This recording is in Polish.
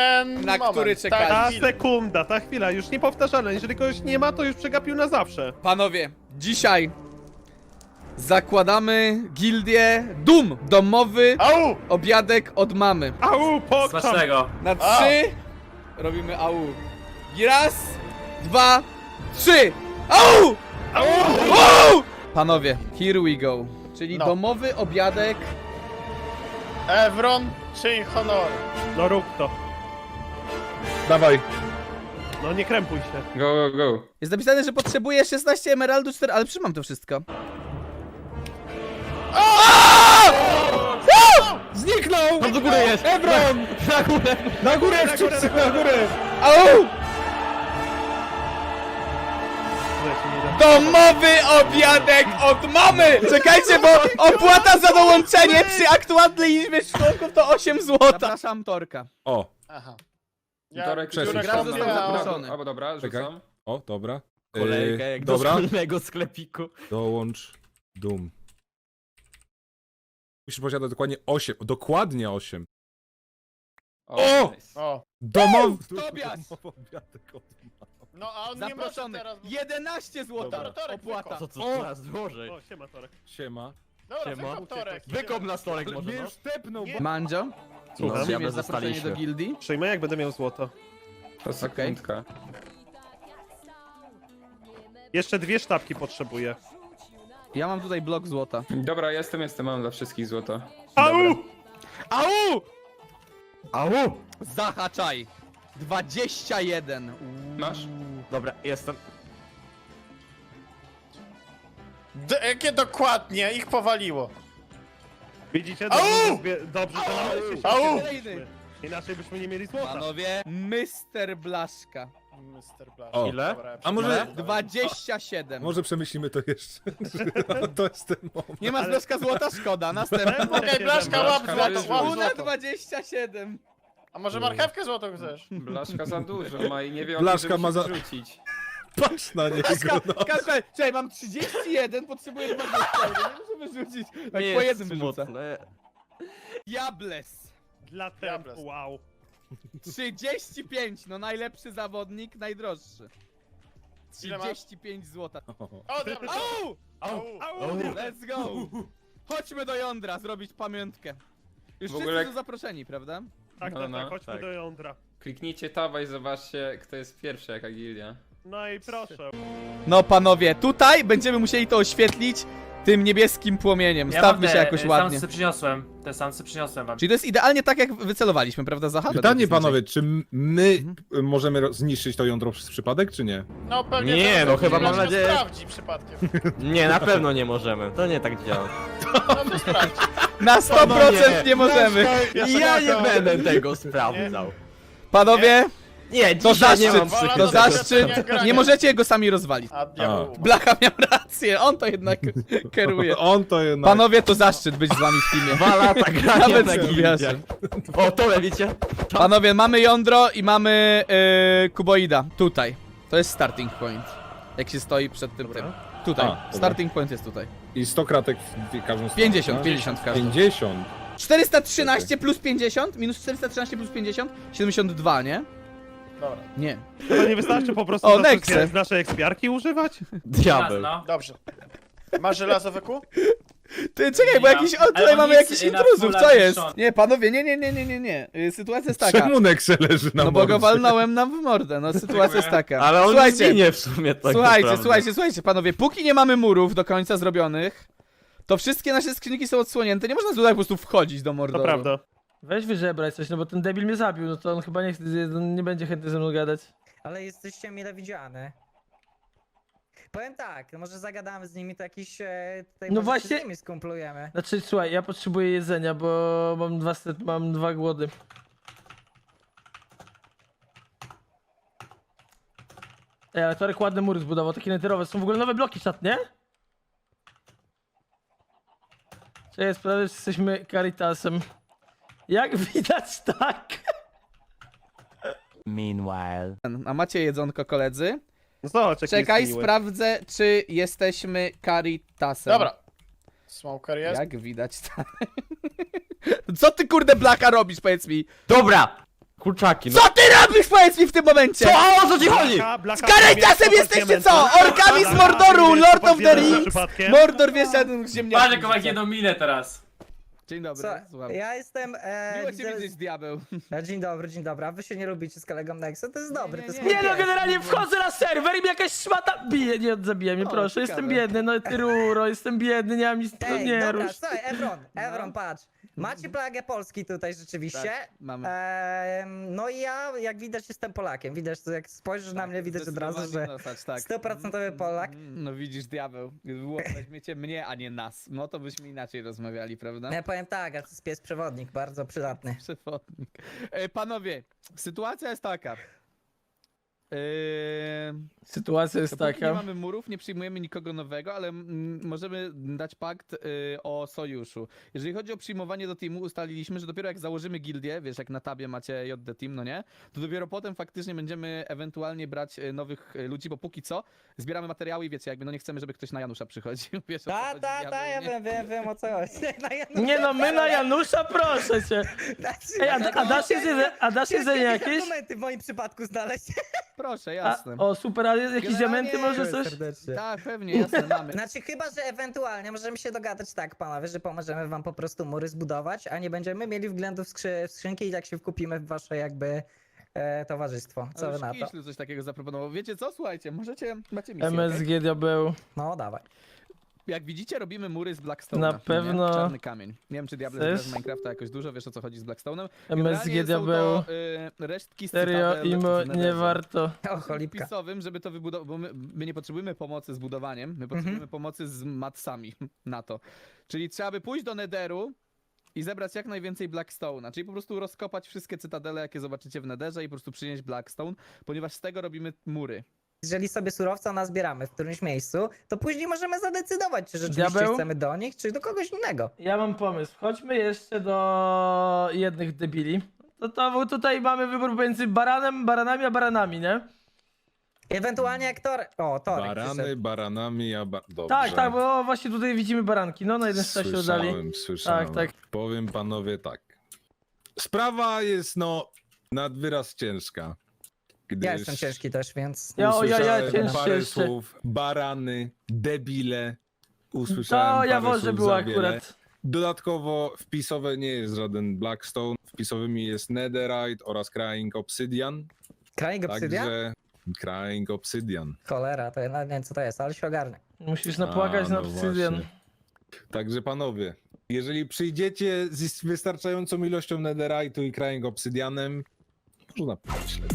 ten Na moment. który czekaliście. Tak, Ta sekunda, ta chwila, już niepowtarzalna. Jeżeli kogoś nie ma, to już przegapił na zawsze. Panowie, dzisiaj zakładamy gildię Dum, domowy Au! obiadek od mamy. Au! Smacznego. Na trzy robimy au. I raz, dwa, trzy. Au! Au! Panowie, here we go. Czyli No. domowy obiadek. Evron czy honor? No rób to. Dawaj. No nie krępuj się. Go, go, go. Jest napisane, że potrzebuję 16 emeraldów, 4, ale przymam to wszystko. Zniknął! Tam do góry jest! Ebron! Na górę! Na górę, Na górę, na górę. na! Au! Leci, nie da. Domowy obiadek od mamy! Czekajcie, bo opłata za dołączenie przy aktualnej liczbie członków to 8 zł. Zapraszam Torka. O, Aha. Torek, Cześć. Torek, Gra tam został zaproszony. Albo dobra, Czekaj. rzucam. o, dobra. Kolejkę Yy, jak dobra, do szkolnego sklepiku. dołącz Doom. Musisz posiadać dokładnie 8, dokładnie 8. O! nice. O. Obiadek od No a on nie może Zaproszony. teraz... bo- 11 zł Dobra, Torek, opłata. Co, co, O! coraz drożej. O, siema Torek. Siema. Dobra, Siema. wykop Torek. Wykop na stolek może, no. stepnął, Nie. Mandzio, No, Słucham. przyjmiesz diable zaproszenie do zostaliśmy. gildii? Przyjmę jak będę miał złoto. To sekundka. Jeszcze dwie sztabki potrzebuję. Ja mam tutaj blok złota. Dobra, jestem, jestem, mam dla wszystkich złoto. Au! Au! Au! Zahaczaj! 21. Masz? Dobra, jestem. D jakie dokładnie? Ich powaliło. Widzicie? Au! Dobrze, dobrze że należy się Au! Inaczej byśmy nie mieli złota. Panowie, Mr. Blaszka. Mr. Blasz. O. Ile? Dobra, A może- przepraszam. 27. Może przemyślimy to jeszcze. to jest ten moment. Nie ma z Blaszka złota, szkoda. Następny. Okej, Blaszka, łap Blaszka, złoto, łap Una złoto. 27. A może marchewkę złotą chcesz? Blaszka za dużo ma i nie wie o Blaszka żeby ma się za- wrzucić. Patrz na niego, no. Kasper, czekaj, mam 31, potrzebuję 21. Nie muszę wyrzucić. Tak Nie po jednym wyrzucę. Jables. Dla tempu, Diables. wow. 35, no najlepszy zawodnik, najdroższy. Ile masz? 35 zł. O, dobra. Au! Au! Au! Let's go! Chodźmy do jądra, zrobić pamiątkę. Już W wszyscy ogóle- są zaproszeni, prawda? Tak, No, tak, no, tak, chodźmy tak. do jądra. Kliknijcie tab i zobaczcie, kto jest pierwszy, jaka gildia. No i proszę. No panowie, tutaj będziemy musieli to oświetlić tym niebieskim płomieniem. Stawmy się jakoś ładnie. Sam przyniosłem. Te sam sobie przyniosłem wam. Czyli to jest idealnie tak, jak wycelowaliśmy, prawda, Zaha? Pytanie Według panowie, czy my Mhm. możemy ro- zniszczyć to jądro przez przypadek, czy nie? No pewnie Nie, no chyba mam nadzieję- sprawdzi przypadkiem. Nie, na pewno nie możemy. To nie tak działa. No to sprawdź. Na 100% nie, nie. możemy. I ja nie będę tego sprawdzał. Panowie, Nie, to dzisiaj nie zaszczyt, mam to do zaszczyt. Nie możecie go sami rozwalić. A diabeł. Blacha miał rację, on to jednak kieruje. On to jednak... Panowie, to zaszczyt być z wami w teamie. Dwa lata grania Nawet na zgubiasz. gildiach. O, to widzicie? Panowie, mamy jądro i mamy yy, kuboida. Tutaj. To jest starting point. Jak się stoi przed tym tym. Tutaj. A, dobra. starting point jest tutaj. I 100 kratek w każdą stronę. 50, tak? 50 każdy. 50. 413 plus 50 minus 413 plus 50 72, nie? Dobra. Nie. To nie wystarczy po prostu O, nasze- Nexe. nasze ekspiarki używać? Diabeł. No. Dobrze. Masz żelazo wyku? Ty czekaj, bo Nie jakiś. O, tutaj mamy jakiś na intruzów, full co jest? Nie, panowie, nie, nie, nie, nie, nie, nie. Y, Sytuacja jest taka. Czemu Nexe leży na No bo go walnąłem nam w mordę, no sytuacja jest taka. Ale on Słuchajcie, zginie w sumie tak Słuchajcie, naprawdę. słuchajcie, słuchajcie, panowie, póki nie mamy murów do końca zrobionych, to wszystkie nasze skrzynki są odsłonięte, nie można tutaj po prostu wchodzić do To Mordoru. prawda. Weź wyżebrać coś, no bo ten debil mnie zabił, no to on chyba nie, chce, nie będzie chętny ze mną gadać. Ale jesteście mile widziane. Powiem tak, no może zagadamy z nimi, to jakiś e, tutaj No może właśnie- się z nimi skumplujemy. Znaczy, słuchaj, ja potrzebuję jedzenia, bo mam dwa, set, mam dwa głody. Ej, ale Torek ładne mury zbudował, takie neterowe. Są w ogóle nowe bloki czat, nie? Cześć, sprawdzę, czy jesteśmy Caritasem. Jak widać, tak. Meanwhile. A macie jedzonko, koledzy? No zobacz, jaki Czekaj, jest miły. sprawdzę, czy jesteśmy Caritasem. Dobra. Smoker jest? Jak widać, tak. Co ty kurde blaka robisz, powiedz mi? Dobra! Kurczaki, no. Co ty robisz, powiedz mi w tym momencie? Co? O co ci chodzi? Z Karitasem wiesz, jesteście co? Orkami z Mordoru, Lord of the Rings! Mordor wiesz, ten ziemniak. Patrz jedną minę teraz. Dzień dobry, Co? słucham. Ja jestem... E, Miło cię widzieć, diabeł. E, Dzień dobry, dzień dobry. A wy się nie lubicie z kolegą Nexo? To jest dobre, nie, to jest nie. Nie no, pies. generalnie wchodzę na serwer i mnie jakaś szmata bije, nie zabija mnie, O, proszę, ciekawe. jestem biedny, no ty ruro, jestem biedny, nie mam nic, no Ej, nie dobra, rusz. słuchaj, Evron, Evron, patrz. Macie plagę Polski tutaj rzeczywiście. Tak, mamy. Ehm, no i ja, jak widać, jestem Polakiem. Widać, to jak spojrzysz na mnie, widać od razu, że nosacz, tak. stuprocentowy Polak. No widzisz, diabeł. Było, weźmiecie mnie, a nie nas. No to byśmy inaczej rozmawiali, prawda? Ja powiem tak, a to jest pies przewodnik, bardzo przydatny. Przewodnik. E, panowie, sytuacja jest taka. E, Sytuacja jest dopóki nie taka. mamy murów, nie przyjmujemy nikogo nowego, ale mm, możemy dać pakt y, o sojuszu. Jeżeli chodzi o przyjmowanie do teamu, ustaliliśmy, że dopiero jak założymy gildię, wiesz, jak na tabie macie JD Team, no nie? To dopiero potem faktycznie będziemy ewentualnie brać y, nowych y, ludzi, bo póki co zbieramy materiały i wiecie, jakby no nie chcemy, żeby ktoś na Janusza przychodził. Wiesz, o co Ta, chodzi, ta, ta, ja nie? wiem, wiem, wiem o co chodzi. Na Nie no, my na Janusza, proszę cię. Ej, a, a dasz jedzenie, a dasz jedzenie Ciężko jakieś? argumenty w moim przypadku znaleźć. Proszę, A, jasne. o super, a jakieś Generalnie- diamenty może coś? Serdecznie. Tak, pewnie, jasne, mamy. Znaczy chyba, że ewentualnie możemy się dogadać tak, panowie, że pomożemy wam po prostu mury zbudować, a nie będziemy mieli względu w, skrzy w skrzynki i tak się wkupimy w wasze jakby e, towarzystwo. Co wy na to? Kiślu coś takiego zaproponował. Wiecie co, słuchajcie, możecie, macie misję, okej? MSG diabeł. No dawaj. Jak widzicie, robimy mury z Blackstone'a. Na nie? pewno- Czarny kamień. Nie wiem, czy Diable Chcesz? z Minecrafta jakoś dużo, wiesz o co chodzi z Blackstone'em. MSG Generalnie diabeł. Są to, y, resztki z Serio, cytadel imo nie Netherze. warto. O, cholipka. Pisowym, żeby to wybudować, bo my, my nie potrzebujemy pomocy z budowaniem, my potrzebujemy pomocy z matsami na to. Czyli trzeba by pójść do Netheru i zebrać jak najwięcej Blackstone'a, czyli po prostu rozkopać wszystkie cytadele, jakie zobaczycie w Netherze i po prostu przynieść Blackstone, ponieważ z tego robimy mury. Jeżeli sobie surowca nazbieramy w którymś miejscu, to później możemy zadecydować, czy rzeczywiście Diabeł? chcemy do nich, czy do kogoś innego. Ja mam pomysł. Chodźmy jeszcze do jednych debili. To, to bo tutaj mamy wybór pomiędzy baranem, baranami a baranami, nie? Ewentualnie jak Tor... O, Torek Barany, przyszedł. baranami, a ba... Dobrze. Tak, tak, bo właśnie tutaj widzimy baranki. No, na jeden strzał się udali. Słyszałem, słyszałem. Tak, Powiem panowie tak. Sprawa jest, no, nad wyraz ciężka. Gdyż Ja jestem ciężki też, więc... Ja, o, ja, ja, usłyszałem cięższy parę jeszcze. słów, barany, debile. Usłyszałem To ja parę może słów było za wiele. akurat. Dodatkowo wpisowe nie jest żaden Blackstone. Wpisowymi jest Netherite oraz Crying Obsidian. Kranik Obsydian? Także Crying Obsidian. Cholera, to ja nawet nie wiem co to jest, ale się ogarnę. Musisz napłakać A, na no obsydian. właśnie. Także panowie, jeżeli przyjdziecie z wystarczającą ilością netherite'u i crying obsydianem, można pomyśleć.